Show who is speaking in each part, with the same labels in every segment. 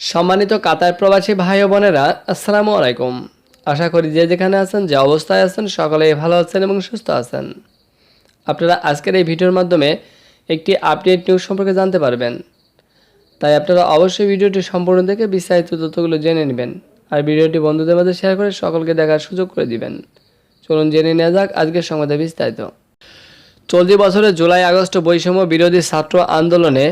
Speaker 1: সম্মানিত কাতার প্রবাসী ভাই বোনেরা, আসসালামু আলাইকুম। আশা করি যে যেখানে আছেন, যে অবস্থায় আছেন, সকলেই ভালো আছেন এবং সুস্থ আছেন। আপনারা আজকের এই ভিডিওর মাধ্যমে একটি আপডেট নিউজ সম্পর্কে জানতে পারবেন। তাই আপনারা অবশ্যই ভিডিওটি সম্পূর্ণ দেখে বিস্তারিত তথ্যগুলো জেনে নেবেন আর ভিডিওটি বন্ধুদের মধ্যে শেয়ার করে সকলকে দেখার সুযোগ করে দিবেন। চলুন জেনে নেওয়া যাক আজকের সংবাদে বিস্তারিত। চলতি বছরের জুলাই আগস্ট বৈষম্য বিরোধী ছাত্র আন্দোলনে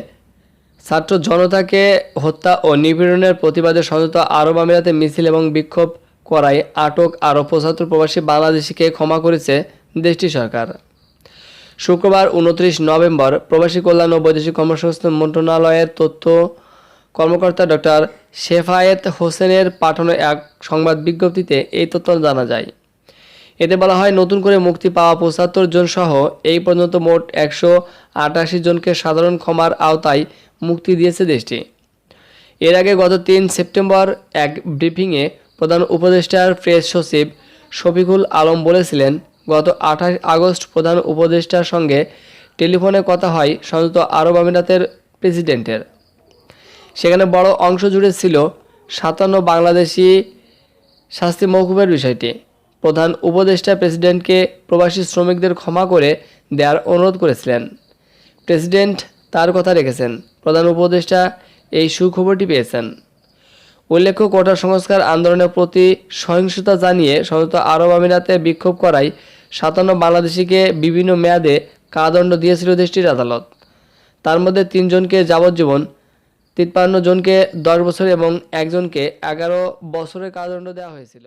Speaker 1: ছাত্র জনতাকে হত্যা ও নিপীড়নের প্রতিবাদে সংযুক্ত আরব আমিরাতে মিছিল এবং বিক্ষোভ করায় আটক আরও পঁচাত্তর প্রবাসী বাংলাদেশিকে ক্ষমা করেছে দেশটি সরকার। শুক্রবার উনত্রিশ নভেম্বর প্রবাসী কল্যাণ ও বৈদেশিক কর্মসংস্থান মন্ত্রণালয়ের তথ্য কর্মকর্তা ডক্টর শেফায়েত হোসেনের পাঠানো এক সংবাদ বিজ্ঞপ্তিতে এই তথ্য জানা যায়। এতে বলা হয়, নতুন করে মুক্তি পাওয়া পঁচাত্তর জন সহ এই পর্যন্ত মোট একশো আটাশি জনকে সাধারণ ক্ষমার আওতায় মুক্তি দিয়েছে দেশটি। এর আগে গত তিন সেপ্টেম্বর এক ব্রিফিংয়ে প্রধান উপদেষ্টার প্রেস সচিব শফিকুল আলম বলেছিলেন, গত আঠাশ আগস্ট প্রধান উপদেষ্টার সঙ্গে টেলিফোনে কথা হয় সংযুক্ত আরব আমিরাতের প্রেসিডেন্টের। সেখানে বড় অংশ জুড়ে ছিল সাতান্ন বাংলাদেশি শাস্তি মৌকুবের বিষয়টি। প্রধান উপদেষ্টা প্রেসিডেন্টকে প্রবাসী শ্রমিকদের ক্ষমা করে দেওয়ার অনুরোধ করেছিলেন। প্রেসিডেন্ট তার কথা রেখেছেন। প্রধান উপদেষ্টা এই সুখবরটি পেয়েছেন। উল্লেখ্য, কোটা সংস্কার আন্দোলনের প্রতি সহিংসতা জানিয়ে সংযুক্ত আরব আমিরাতে বিক্ষোভ করায় সাতান্ন বাংলাদেশিকে বিভিন্ন মেয়াদে কারাদণ্ড দিয়েছিল দেশটির আদালত। তার মধ্যে তিনজনকে যাবজ্জীবন, তিপ্পান্ন জনকে দশ বছর এবং একজনকে এগারো বছরের কারাদণ্ড দেওয়া হয়েছিল।